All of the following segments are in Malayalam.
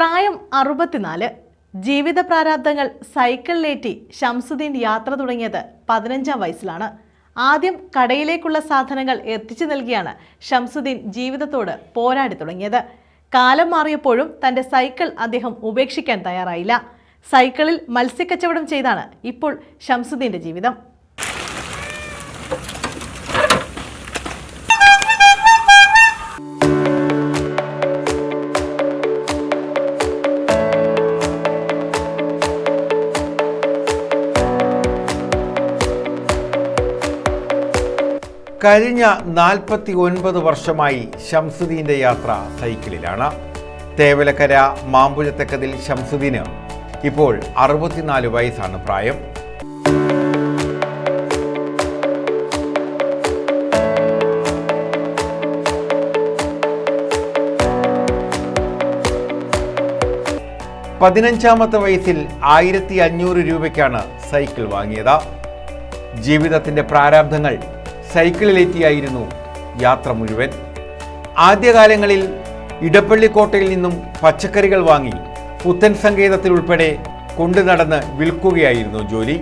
പ്രായം അറുപത്തിനാല് ജീവിത പ്രാരാബ്ദങ്ങൾ സൈക്കിളിലേറ്റി ഷംസുദ്ദീൻ യാത്ര തുടങ്ങിയത് പതിനഞ്ചാം വയസ്സിലാണ്. ആദ്യം കടയിലേക്കുള്ള സാധനങ്ങൾ എത്തിച്ചു നൽകിയാണ് ഷംസുദ്ദീൻ ജീവിതത്തോട് പോരാടി തുടങ്ങിയത്. കാലം മാറിയപ്പോഴും തന്റെ സൈക്കിൾ അദ്ദേഹം ഉപേക്ഷിക്കാൻ തയ്യാറായില്ല. സൈക്കിളിൽ മത്സ്യക്കച്ചവടം ചെയ്താണ് ഇപ്പോൾ ഷംസുദ്ദീന്റെ ജീവിതം. കഴിഞ്ഞ നാൽപ്പത്തി ഒൻപത് വർഷമായി ഷംസുദ്ദീന്റെ യാത്ര സൈക്കിളിലാണ്. തേവലക്കര മാമ്പുഴത്തക്കതിൽ ഷംസുദ്ദീന് ഇപ്പോൾ അറുപത്തിനാല് വയസ്സാണ് പ്രായം. പതിനഞ്ചാമത്തെ വയസ്സിൽ ആയിരത്തി അഞ്ഞൂറ് രൂപയ്ക്കാണ് സൈക്കിൾ വാങ്ങിയത്. ജീവിതത്തിന്റെ പ്രാരാബ്ധങ്ങൾ സൈക്കിളിലേറ്റിയായിരുന്നു യാത്ര മുഴുവൻ. ആദ്യകാലങ്ങളിൽ ഇടപ്പള്ളിക്കോട്ടയിൽ നിന്നും പച്ചക്കറികൾ വാങ്ങി പുത്തൻ സങ്കേതത്തിൽ ഉൾപ്പെടെ കൊണ്ടു നടന്ന് വിൽക്കുകയായിരുന്നു ജോലി.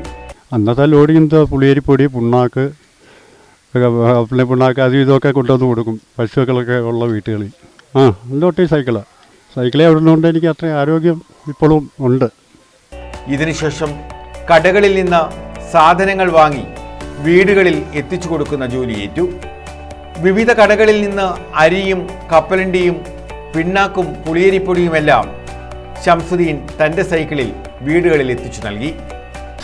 അന്നത്തെ ലോഡിങ് പുളിയരിപ്പൊടി പുണ്ണാക്ക് പിന്നെ പുണ്ണാക്ക് അതും ഇതൊക്കെ കൊണ്ടുവന്ന് കൊടുക്കും പശുക്കളൊക്കെ ഉള്ള വീട്ടുകളിൽ. ആ എല്ലോട്ടേ സൈക്കിളാണ് സൈക്കിളെ. അവിടുന്നുകൊണ്ട് എനിക്ക് അത്രയും ആരോഗ്യം ഇപ്പോഴും ഉണ്ട്. ഇതിനുശേഷം കടകളിൽ നിന്ന് സാധനങ്ങൾ വാങ്ങി വീടുകളിൽ എത്തിച്ചു കൊടുക്കുന്ന ജോലിയേറ്റു വിവിധ കടകളിൽ നിന്ന് അരിയും കപ്പലണ്ടിയും പിണ്ണാക്കും പുളിയരിപ്പൊടിയുമെല്ലാം ശംസുദ്ദീൻ തന്റെ സൈക്കിളിൽ വീടുകളിൽ എത്തിച്ചു നൽകി.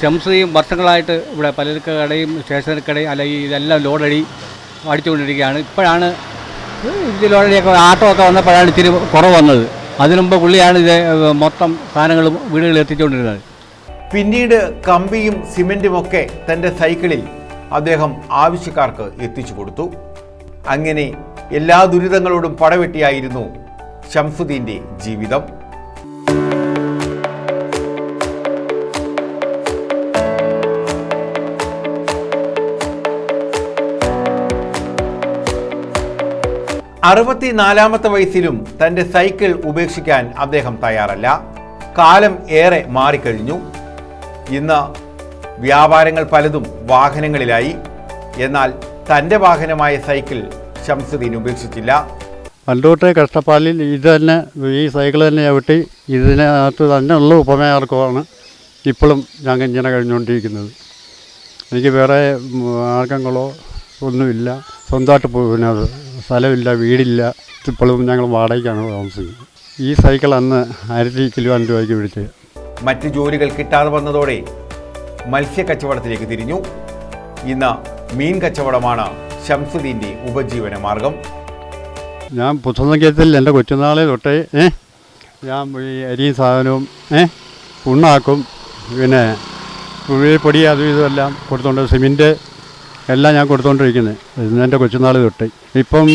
ഷംസുദ്ദീൻ വർഷങ്ങളായിട്ട് ഇവിടെ പലചരക്ക് കടയും സ്റ്റേഷനറി കടയും അല്ലെങ്കിൽ ഇതെല്ലാം ലോഡടി അടിച്ചുകൊണ്ടിരിക്കുകയാണ്. ഇപ്പോഴാണ് ഇത് ലോഡടിയൊക്കെ ആട്ടോ ഒക്കെ വന്നപ്പോഴാണ് ഇച്ചിരി കുറവ് വന്നത്. അതിനുമുമ്പ് പുള്ളിയാണ് ഇത് മൊത്തം സാധനങ്ങൾ വീടുകളിൽ എത്തിച്ചുകൊണ്ടിരുന്നത്. പിന്നീട് കമ്പിയും സിമെന്റുമൊക്കെ തന്റെ സൈക്കിളിൽ അദ്ദേഹം ആവശ്യക്കാർക്ക് എത്തിച്ചു കൊടുത്തു. അങ്ങനെ എല്ലാ ദുരിതങ്ങളോടും പടവെട്ടിയായിരുന്നു ഷംസുദ്ദീന്റെ ജീവിതം. അറുപത്തിനാലാമത്തെ വയസ്സിലും തന്റെ സൈക്കിൾ ഉപേക്ഷിക്കാൻ അദ്ദേഹം തയ്യാറല്ല. കാലം ഏറെ മാറിക്കഴിഞ്ഞു. ഇന്ന് വ്യാപാരങ്ങൾ പലതും വാഹനങ്ങളിലായി. എന്നാൽ തന്റെ വാഹനമായ സൈക്കിൾ ശംസുദ്ദീൻ ഉപേക്ഷിച്ചില്ല. പണ്ടോട്ടേ കഷ്ടപ്പാലിൽ ഇത് തന്നെ ഈ സൈക്കിൾ തന്നെ ചവിട്ടി ഇതിനകത്ത് തന്നെ ഉള്ള ഉപമയാർക്കുമാണ് ഇപ്പോഴും ഞങ്ങൾ ഇങ്ങനെ കഴിഞ്ഞുകൊണ്ടിരിക്കുന്നത്. എനിക്ക് വേറെ മാർഗങ്ങളോ ഒന്നുമില്ല. സ്വന്തമായിട്ട് പിന്നെ സ്ഥലമില്ല വീടില്ല. ഇപ്പോഴും ഞങ്ങൾ വാടകയ്ക്കാണ് താമസിക്കുന്നത്. ഈ സൈക്കിൾ അന്ന് ആയിരത്തി കിലോ രൂപയ്ക്ക് വിളിച്ചത് മറ്റ് ജോലികൾ കിട്ടാതെ വന്നതോടെ മത്സ്യ കച്ചവടത്തിലേക്ക് തിരിഞ്ഞു. ഇന്ന് മീൻ കച്ചവടമാണ് ശംസുദ്ദീന്റെ ഉപജീവന മാർഗം. ഞാൻ പുസ്തകത്തിൽ എന്റെ കൊച്ചുനാളെ തൊട്ടേ ഞാൻ ഈ അരിയും സാധനവും ഏ പുണ്ണാക്കും പിന്നെ പൊടി അതും ഇതുമെല്ലാം കൊടുത്തോണ്ട് സിമെന്റ് എല്ലാം ഞാൻ കൊടുത്തോണ്ടിരിക്കുന്നത് ഇന്ന് എന്റെ കൊച്ചുനാൾ തൊട്ടേ. ഇപ്പം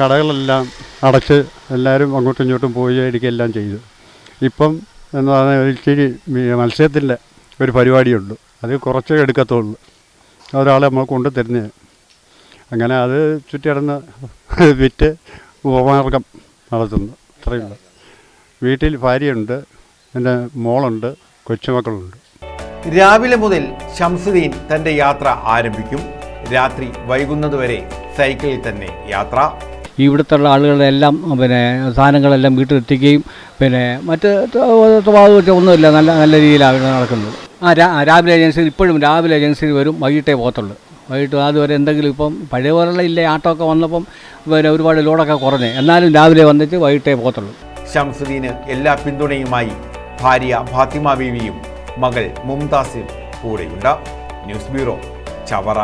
കടകളെല്ലാം അടച്ച് എല്ലാവരും അങ്ങോട്ടും ഇങ്ങോട്ടും പോയി അടിക്കുകയെല്ലാം ചെയ്തു. ഇപ്പം എന്ന് പറഞ്ഞാൽ ഇച്ചിരി മത്സ്യത്തിന്റെ ഒരു പരിപാടിയുണ്ട് അത് കുറച്ചേ എടുക്കത്തുള്ളൂ ഒരാളെ നമ്മൾ കൊണ്ട് തരുന്നത് അങ്ങനെ അത് ചുറ്റിടന്ന് വിറ്റ് ഉപമാർഗം നടത്തുന്നു അത്രയുള്ളൂ വീട്ടിൽ ഭാര്യയുണ്ട് എന്റെ മോളുണ്ട് കൊച്ചുമക്കളുണ്ട് രാവിലെ മുതൽ ശംസുദ്ദീൻ തന്റെ യാത്ര ആരംഭിക്കും രാത്രി വൈകുന്നതുവരെ സൈക്കിളിൽ തന്നെ യാത്ര ഇവിടുത്തെ ആളുകളെല്ലാം പിന്നെ സാധനങ്ങളെല്ലാം വീട്ടിലെത്തിക്കുകയും പിന്നെ മറ്റ് ഒന്നുമില്ല നല്ല നല്ല രീതിയിലാണ് നടക്കുന്നത് ആ രാവിലെ ഏജൻസിയിൽ ഇപ്പോഴും രാവിലെ ഏജൻസിയിൽ വരും വൈകിട്ടേ പോകത്തുള്ളൂ. വൈകിട്ട് അതുവരെ എന്തെങ്കിലും ഇപ്പം പഴയ പോലുള്ള ഇല്ലേ ആട്ടോ ഒക്കെ വന്നപ്പം പിന്നെ ഒരുപാട് ലോഡൊക്കെ കുറഞ്ഞ്. എന്നാലും രാവിലെ വന്നിട്ട് വൈകിട്ടേ പോകത്തുള്ളൂ. ഷംസുദ്ദീന് എല്ലാ പിന്തുണയുമായി ഭാര്യ ഫാത്തിമ ബീവിയും മകൾ മുംതാസും കൂടെയുണ്ട്. News bureau Chavara.